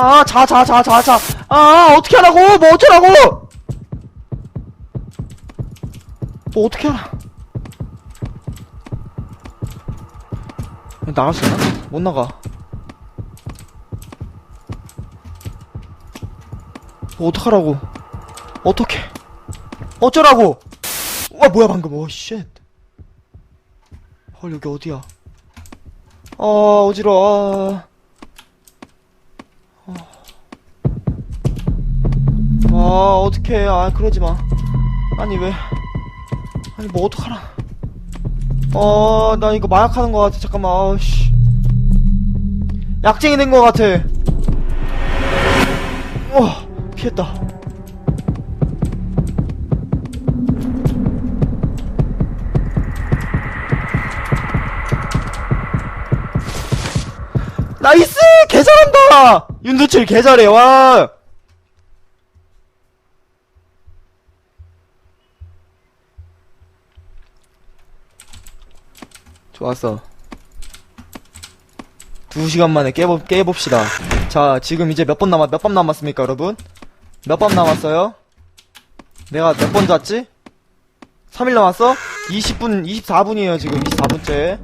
아, 자, 자, 자, 자, 자. 아, 어떻게 하라고? 뭐 어쩌라고? 뭐 어떻게 하라? 나갈 수 있나? 못 나가. 뭐 어떡하라고? 어떻게? 어쩌라고? 와 뭐야 방금? 오 쉣. 헐 여기 어디야? 아 어지러워. 아 어떡해? 아 그러지 마. 아니 왜? 아니 뭐 어떡하라? 어, 나 이거 마약하는 것 같아. 잠깐만, 아우씨. 약쟁이 된것 같아. 와, 피했다. 나이스! 개 잘한다! 윤두칠 개 잘해, 와! 좋았어. 두 시간 만에 깨보, 깨봅시다. 자, 지금 이제 몇 번 남았, 몇번 남았습니까, 여러분? 몇번 남았어요? 내가 몇 번 잤지? 3일 남았어? 20분, 24분이에요, 지금. 24분째.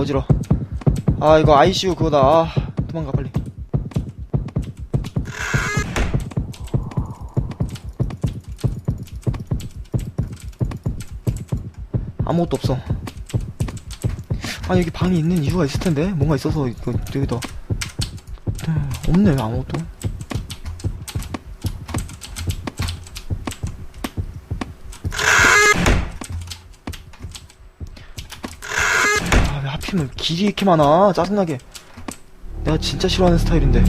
어지러. 아, 이거 ICU 그거다. 아, 도망가, 빨리. 아무것도 없어. 아, 여기 방이 있는 이유가 있을 텐데? 뭔가 있어서, 이거, 여기다. 음, 없네, 아무것도. 하필이면 길이 이렇게 많아? 짜증나게. 내가 진짜 싫어하는 스타일인데.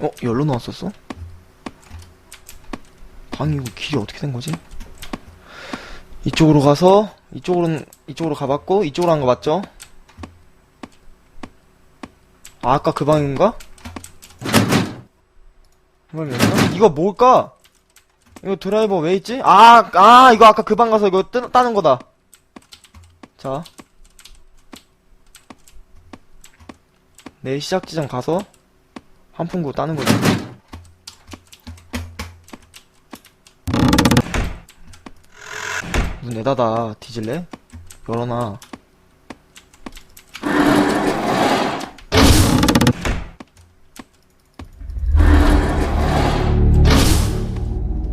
어? 열로 나왔었어? 방이 이거 길이 어떻게 된 거지? 이쪽으로 가서 이쪽으로는 이쪽으로 가봤고 이쪽으로 한 거 맞죠? 아, 아까 그 방인가? 이거 뭘까? 이거 드라이버 왜 있지? 아, 아, 이거 아까 그 방 가서 이거 뜨, 따는 거다. 자. 내일 시작 지점 가서 한풍구 따는 거지. 문 내닫아 뒤질래? 열어놔.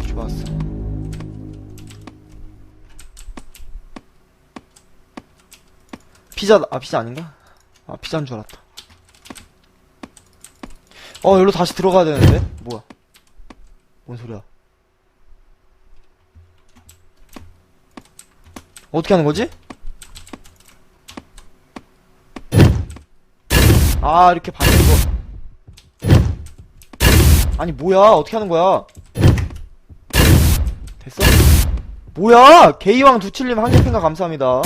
좋았어. 피자 아 피자 아닌가? 아 피자인 줄 알았다. 어 여기로 다시 들어가야 되는데? 뭐야? 뭔 소리야 어떻게 하는 거지? 아, 이렇게 반대로. 아니, 뭐야. 어떻게 하는 거야? 됐어? 뭐야! 게이왕 두칠님 한개 팬가 감사합니다.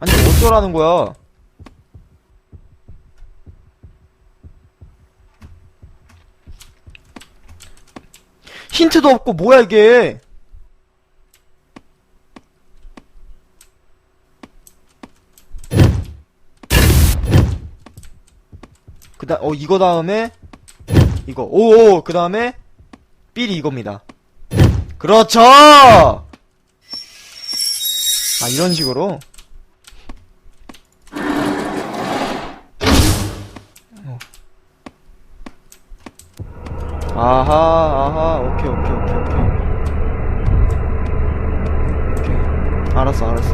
아니, 어쩌라는 거야. 힌트도 없고, 뭐야, 이게. 그다 어 이거 다음에 이거 오오 그 다음에 삘이 이겁니다. 그렇죠. 아 이런 식으로. 어. 아하 아하 오케이 오케이 오케이 오케이 오케이 알았어 알았어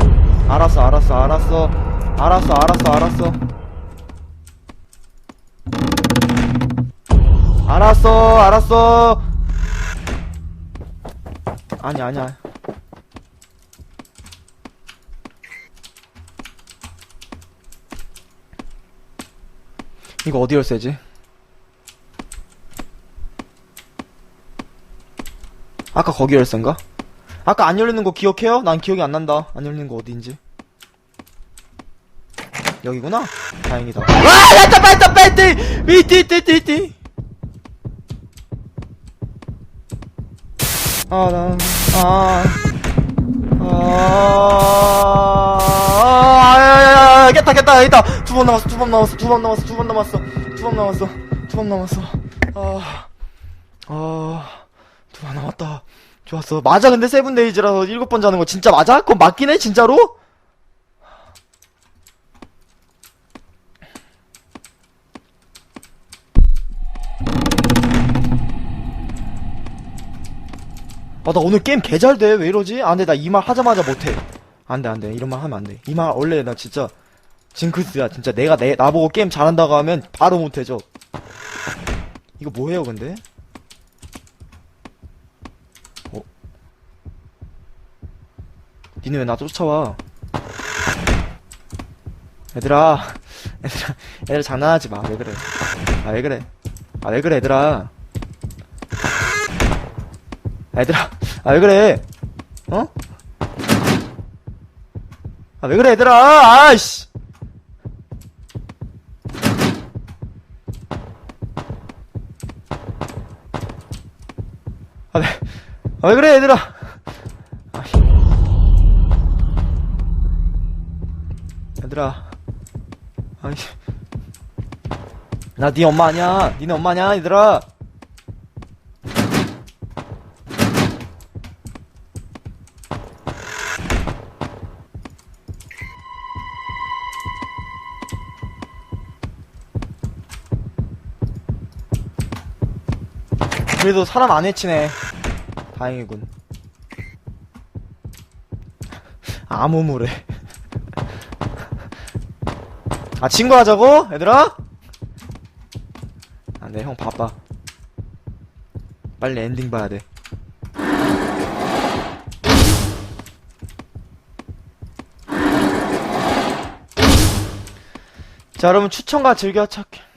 알았어 알았어 알았어 알았어 알았어 알았어 알았어, 알았어. 아니, 아니야. 이거 어디 열쇠지? 아까 거기 열쇠인가? 아까 안 열리는 거 기억해요? 난 기억이 안 난다. 안 열리는 거 어디인지. 여기구나? 다행이다. 와! 야따 빠따 빠띠! 이띠띠띠띠! 아, 나, 아, 아, 아, 야, 야, 야, 깼다, 깼다, 깼다. 두 번 남았어, 두 번 남았어, 두 번 남았어, 두 번 남았어, 두 번 남았어, 두 번 남았어. 아, 아, 두 번 남았다. 좋았어. 맞아, 근데 세븐데이즈라서 일곱 번 자는 거 진짜 맞아? 그건 맞긴 해, 진짜로? 아, 나 오늘 게임 개 잘 돼. 왜 이러지? 아, 근데 나이 말 하자마자 못해. 안 돼, 안 돼. 이런 말 하면 안 돼. 이 말 원래 나 진짜 징크스야. 진짜 내가 내, 나보고 게임 잘한다고 하면 바로 못해져. 이거 뭐예요, 근데? 어? 니네 왜 나 쫓아와? 얘들아, 얘들아, 얘들아 장난하지 마. 왜 그래? 아, 왜 그래? 아, 왜 그래, 얘들아? 얘들아, 아, 왜 그래? 어? 아, 왜 그래, 얘들아! 아이씨! 아, 왜, 아, 왜 그래, 얘들아! 아이. 얘들아. 아이. 나네 엄마 아니야. 니네 엄마 아니야, 얘들아. 그래도 사람 안 해치네. 다행이군. 아무무래. 아, 친구 하자고? 얘들아? 아, 네, 형 바빠. 빨리 엔딩 봐야 돼. 자, 여러분 추천과 즐겨 찾기.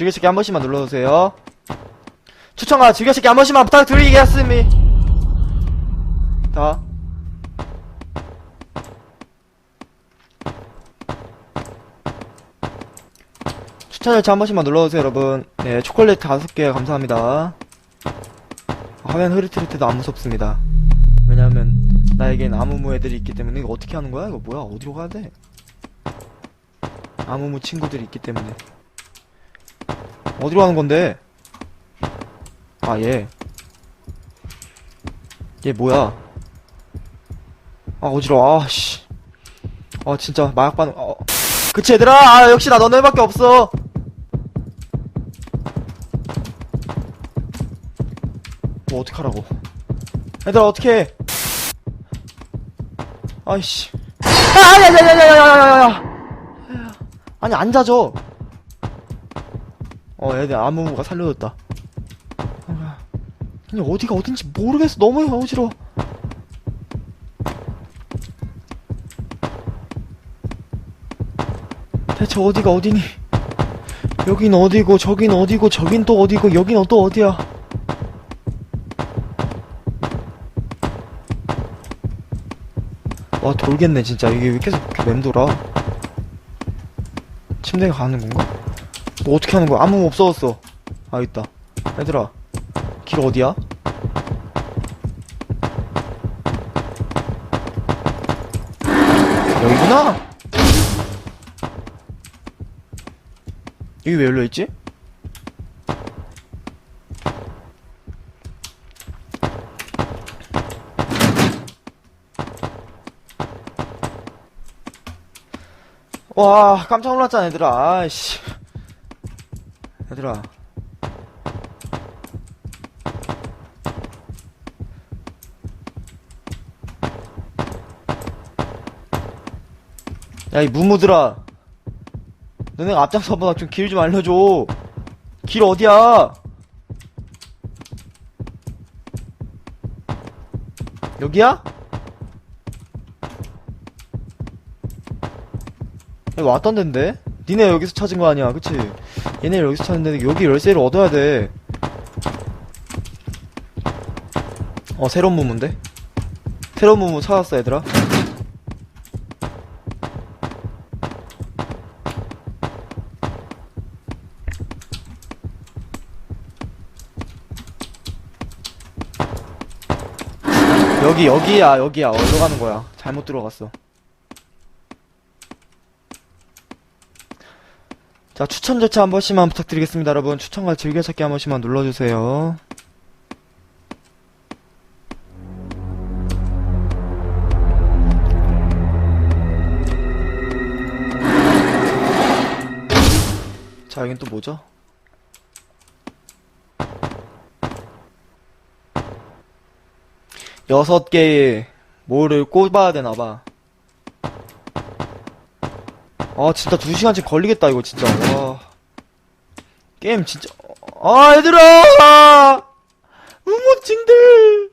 즐겨찾기 한 번씩만 눌러주세요. 추천과 즐겨찾기 한 번씩만 부탁드리겠습니다. 추천 열차 한 번씩만 눌러주세요, 여러분. 네, 초콜릿 다섯 개 감사합니다. 화면 흐릿흐릿해도 안 무섭습니다. 왜냐하면 나에겐 아무무 애들이 있기 때문에 이거 어떻게 하는 거야? 이거 뭐야? 어디로 가야 돼? 아무무 친구들이 있기 때문에 어디로 가는 건데? 아, 얘. 얘 뭐야? 아, 어지러워. 아, 씨. 아, 진짜, 마약 반응, 어. 그치, 얘들아! 아, 역시 나 너네밖에 없어! 뭐, 어떡하라고. 얘들아, 어떡해! 아이씨. 아, 야, 야, 야, 야, 야, 야, 야, 야! 아니, 안 자죠! 어, 애들 아무무가 살려줬다. 아, 그냥 어디가 어딘지 모르겠어. 너무 어지러워. 대체 어디가 어디니? 여긴 어디고, 저긴 어디고, 저긴 또 어디고, 여긴 또 어디야? 와, 돌겠네, 진짜. 이게 왜 계속 이렇게 맴돌아? 침대가 가는 건가? 뭐 어떻게 하는 거야? 아무 없어졌어. 아 있다. 얘들아, 길 어디야? 여기구나. 여기 왜 열려 있지? 와, 깜짝 놀랐잖아, 얘들아. 아이씨. 얘들아. 야, 이 무무들아. 너네가 앞장서봐. 좀 길 좀 알려줘. 길 어디야? 여기야? 여기 왔던 데인데? 니네 여기서 찾은 거 아니야, 그치? 얘네 여기서 찾는데 여기 열쇠를 얻어야 돼. 어, 새로운 무무인데? 새로운 무무 찾았어, 얘들아. 여기, 여기야, 여기야. 어디로 가는 거야? 잘못 들어갔어. 자, 추천 절차 한 번씩만 부탁드리겠습니다, 여러분. 추천과 즐겨찾기 한 번씩만 눌러주세요. 자, 여긴 또 뭐죠? 여섯 개의 뭐를 꼽아야 되나봐. 아, 진짜 두 시간쯤 걸리겠다, 이거 진짜. 와. 게임 진짜. 아, 얘들아! 우모찡들!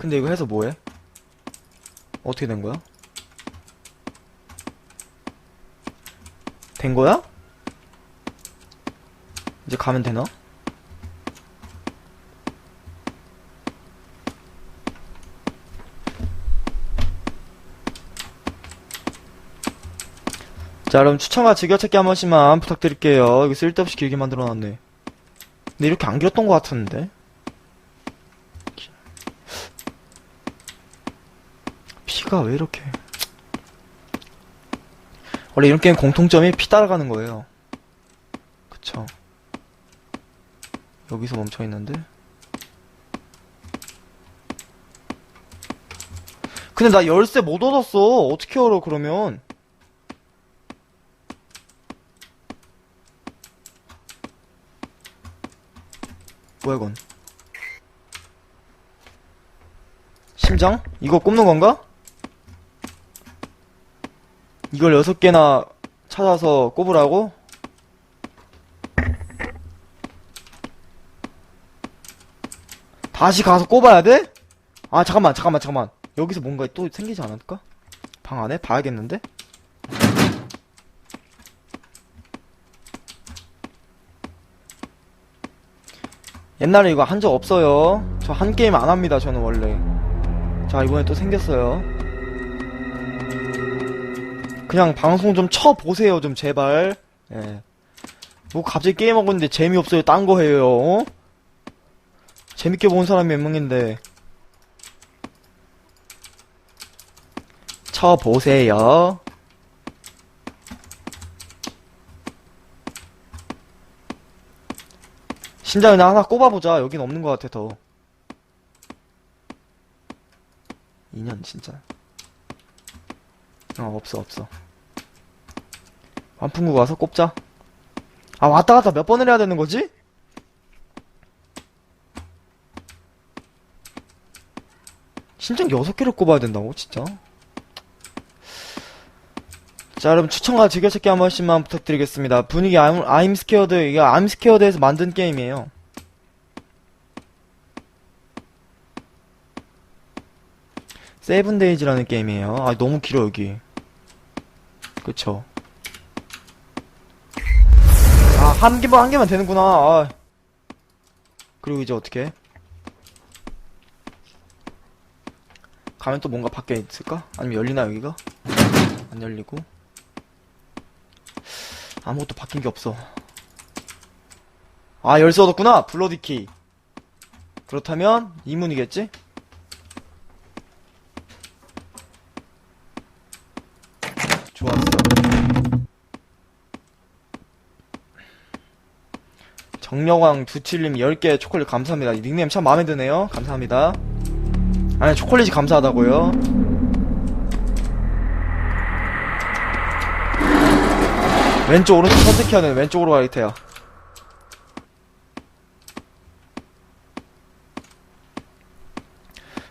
근데 이거 해서 뭐해? 어떻게 된 거야? 된 거야? 이제 가면 되나? 자, 그럼 추천과 즐겨찾기 한 번씩만 부탁드릴게요. 이거 쓸데없이 길게 만들어놨네. 근데 이렇게 안 길었던 것 같았는데? 피가 왜 이렇게. 원래 이런 게임 공통점이 피 따라가는 거예요. 그쵸. 여기서 멈춰 있는데. 근데 나 열쇠 못 얻었어. 어떻게 열어, 그러면? 뭐야, 이건? 심장? 이거 꼽는 건가? 이걸 여섯 개나 찾아서 꼽으라고? 다시 가서 꼽아야 돼? 아, 잠깐만, 잠깐만, 잠깐만. 여기서 뭔가 또 생기지 않을까? 방 안에? 봐야겠는데? 옛날에 이거 한 적 없어요. 저 한 게임 안 합니다, 저는 원래. 자, 이번에 또 생겼어요. 그냥 방송 좀 쳐보세요, 좀, 제발. 예. 뭐, 갑자기 게임하고 있는데 재미없어요, 딴 거 해요, 어? 재밌게 본 사람이 몇 명인데. 쳐보세요. 심장이나 하나 꼽아보자. 여긴 없는 것 같아, 더. 2년, 진짜. 어, 없어, 없어. 완풍구 가서 꼽자. 아, 왔다 갔다 몇 번을 해야 되는 거지? 심장 6개를 꼽아야 된다고? 진짜? 자, 여러분 추천과 즐겨찾기 한 번씩만 부탁드리겠습니다. 분위기 I'm, I'm Scared, 이게 I'm Scared에서 만든 게임이에요. 세븐데이즈라는 게임이에요. 아, 너무 길어, 여기. 그쵸. 아, 한 개만, 한 개만 되는구나. 아. 그리고 이제 어떻게 가면 또 뭔가 밖에 있을까? 아니면 열리나, 여기가? 안 열리고. 아무것도 바뀐 게 없어. 아, 열쇠 얻었구나! 블러디키. 그렇다면, 이 문이겠지? 좋았어. 정여광 두칠님 10개 초콜릿 감사합니다. 이 닉네임 참 마음에 드네요. 감사합니다. 아니 초콜릿이 감사하다고요? 왼쪽 오른쪽 선택해야는 왼쪽으로 가리테요.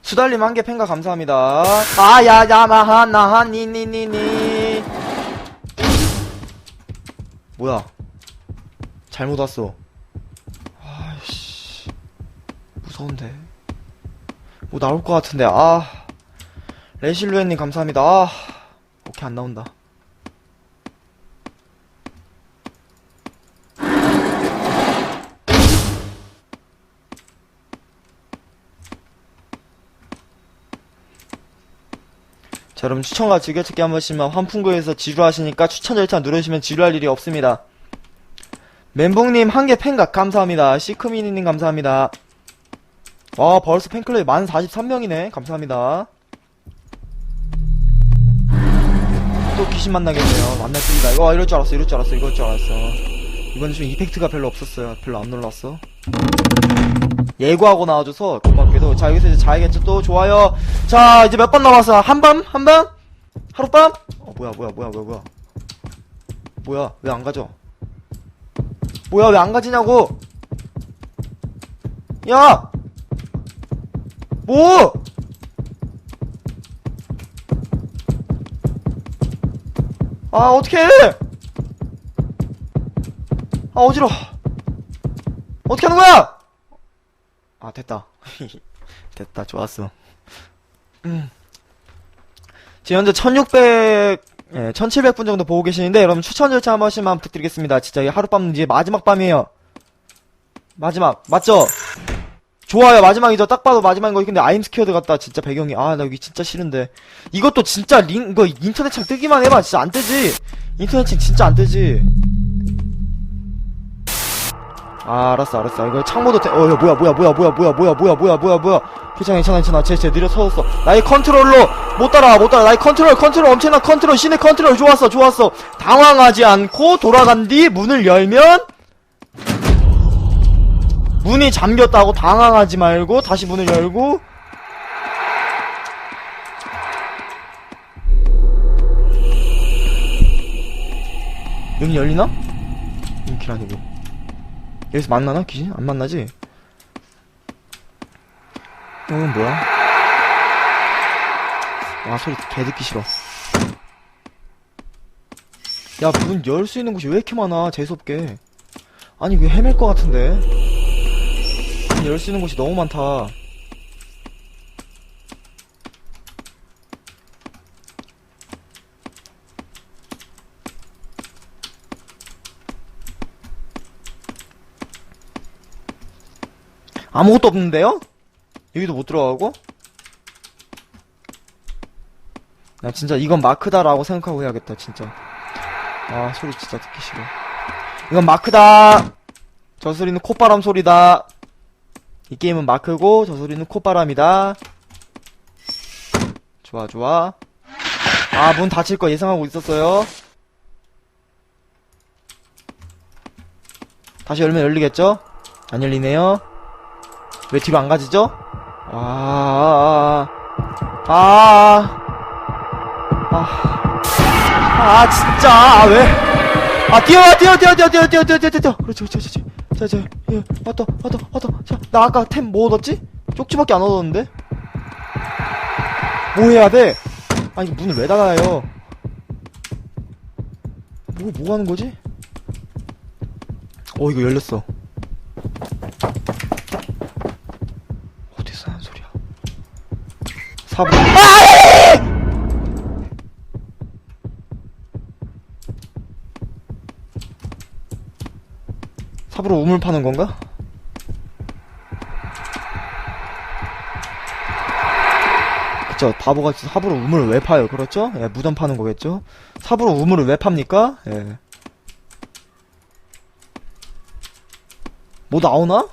수달님 한 개 팬가 감사합니다. 아야야마하나하니니니니. 뭐야? 잘못 왔어. 아이씨. 무서운데. 뭐 나올 것 같은데, 아. 레실루엔님 감사합니다. 아. 오케이, 안 나온다. 자, 여러분 추천과 즐겨찾기 한 번씩만 환풍구에서 지루하시니까 추천 절차 누르시면 지루할 일이 없습니다. 멘붕님 한 개 팬각 감사합니다. 시크미니님 감사합니다. 와 벌써 팬클럽이 만 43명이네. 감사합니다. 또 귀신 만나겠네요. 만났습니다. 이거 이럴 줄 알았어. 이럴 줄 알았어. 이럴 줄 알았어. 이번에 좀 이펙트가 별로 없었어요. 별로 안 놀랐어. 예고하고 나와줘서 고맙게도 자 여기서 이제 자야겠죠 또 좋아요 자 이제 몇 번 남았어 한밤 한밤 하룻밤 어 뭐야 뭐야 뭐야 뭐야 뭐야 뭐야 왜 안 가져 뭐야 왜 안 가지냐고 야 뭐? 아 어떡해! 아 어지러 워. 어떻게 하는 거야? 아 됐다. 됐다 좋았어. 음. 지금 현재 1600 예, 1700분 정도 보고 계시는데 여러분 추천 절차 한 번씩만 부탁드리겠습니다. 진짜 이 하룻밤 이제 마지막 밤이에요. 마지막 맞죠? 좋아요. 마지막이죠 딱 봐도 마지막인 거 근데 아임 스퀘어드 같다. 진짜 배경이. 아 나 여기 진짜 싫은데. 이것도 진짜 링 이거 인터넷 창 뜨기만 해봐. 진짜 안 뜨지? 인터넷 창 진짜 안 뜨지? 아 알았어 알았어. 이거 창모도 돼. 어 야, 뭐야 뭐야 뭐야 뭐야 뭐야 뭐야 뭐야 뭐야 뭐야 뭐야. 괜찮아 괜찮아 괜찮아. 쟤쟤 느려 서졌어. 나의 컨트롤로 못 따라와 못 따라. 나의 컨트롤 컨트롤 엄청난 컨트롤. 신의 컨트롤. 좋았어 좋았어. 당황하지 않고 돌아간 뒤 문을 열면 문이 잠겼다고 당황하지 말고 다시 문을 열고 여기 열리나? 여기 길 아니고 여기서 만나나 귀신? 안 만나지? 이건 뭐야? 와 소리 개 듣기 싫어 야 문 열 수 있는 곳이 왜 이렇게 많아 재수없게 아니 왜 헤맬 것 같은데 문열수 있는 곳이 너무 많다. 아무것도 없는데요? 여기도 못 들어가고? 나 진짜 이건 마크다라고 생각하고 해야겠다 진짜. 아 소리 진짜 듣기 싫어. 이건 마크다! 저 소리는 콧바람 소리다 이 게임은 마크고 저 소리는 콧바람이다 좋아 좋아 아 문 닫힐 거 예상하고 있었어요 다시 열면 열리겠죠? 안 열리네요 왜 뒤로 안 가지죠? 아, 아, 아, 아, 아, 진짜, 아, 왜? 아, 뛰어, 뛰어, 뛰어, 뛰어, 뛰어, 뛰어, 뛰어, 뛰어, 뛰어. 그렇지, 그렇지, 그렇지. 자, 자, 예, 왔다, 왔다, 왔다. 자, 나 아까 템 뭐 얻었지? 쪽지밖에 안 얻었는데? 뭐 해야 돼? 아, 이거 문을 왜 닫아요? 뭐, 뭐 하는 거지? 어, 이거 열렸어. 어디서 하는 소리야? 사부. 아! 삽으로 우물 파는 건가? 그쵸 바보같이 삽으로 우물을 왜 파요 그렇죠? 예, 무덤 파는 거겠죠? 삽으로 우물을 왜 팝니까? 예. 뭐 나오나?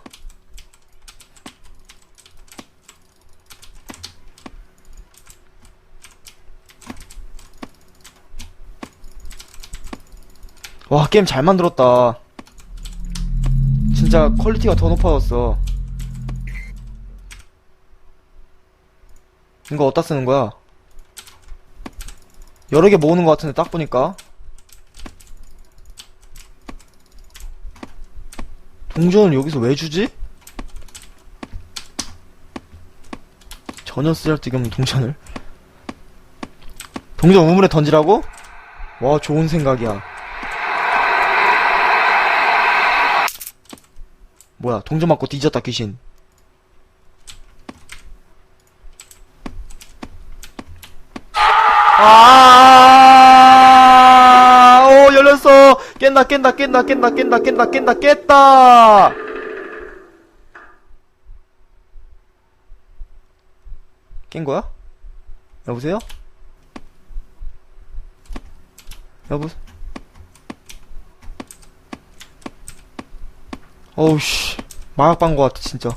와 게임 잘 만들었다 진짜 퀄리티가 더 높아졌어 이거 어디다 쓰는 거야? 여러 개 모으는 것 같은데 딱 보니까 동전을 여기서 왜 주지? 전혀 쓰잘데기 없는 동전을 동전 우물에 던지라고? 와 좋은 생각이야 뭐야 동전 맞고 뒤졌다 귀신 아 열렸어 깬다 깬다 깬다 깬다 깬다 깬다 깬다 깼다 깬 거야? 여보세요? 여보세요? 어우 씨. 마약 반거 같아 진짜.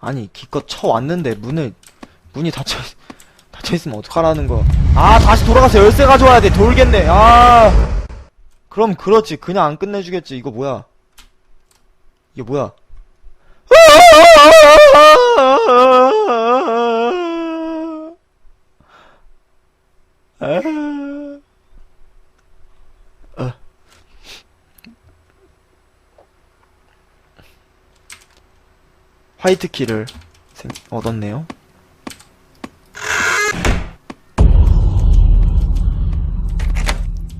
아니 기껏 쳐왔는데 문을 문이 닫혀 닫혀 있으면 어떡하라는 거야. 아 다시 돌아가서 열쇠 가져와야 돼. 돌겠네. 아. 그럼 그렇지. 그냥 안 끝내주겠지. 이거 뭐야 이게 뭐야 어. 화이트 키를 생- 얻었네요.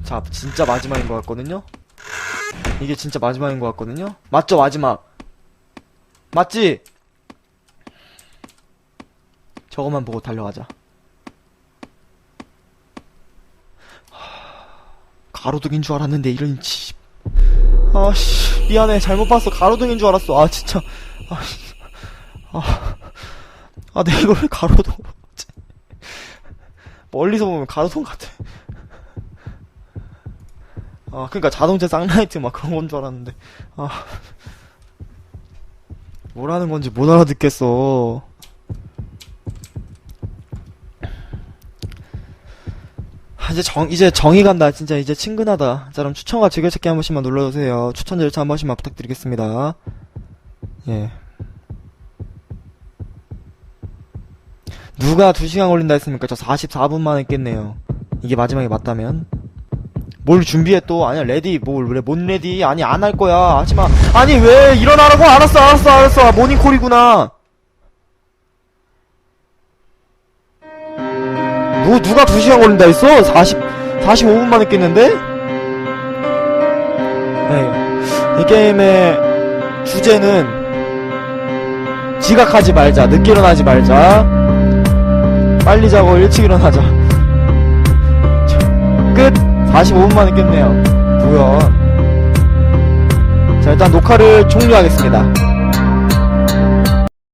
자, 진짜 마지막인 것 같거든요? 이게 진짜 마지막인 것 같거든요? 맞죠, 마지막? 맞지? 저것만 보고 달려가자. 하, 가로등인 줄 알았는데, 이런, 집. 아씨, 미안해. 잘못 봤어. 가로등인 줄 알았어. 아, 진짜. 아, 아, 아, 내가 이걸 왜 가로등? 멀리서 보면 가로등 같아. 아, 그니까 자동차 쌍라이트 막 그런 건 줄 알았는데. 아. 뭐라는 건지 못 알아듣겠어. 아, 이제 정, 이제 정이 간다. 진짜 이제 친근하다. 자, 그럼 추천과 즐겨찾기 한 번씩만 눌러주세요. 추천 절차 한 번씩만 부탁드리겠습니다. 예. 누가 2시간 걸린다 했습니까? 저 44분 만에 깼네요. 이게 마지막에 맞다면. 뭘 준비해 또? 아니야, 레디, 뭘, 왜, 뭔 레디? 아니, 안 할 거야. 하지 마. 아니, 왜, 일어나라고? 알았어, 알았어, 알았어. 아, 모닝콜이구나. 누, 누가 2시간 걸린다 했어? 40, 45분 만에 깼는데? 네. 이 게임의 주제는 지각하지 말자, 늦게 일어나지 말자. 빨리 자고 일찍 일어나자. 끝! 45분 만에 깼네요. 뭐야. 자, 일단 녹화를 종료하겠습니다.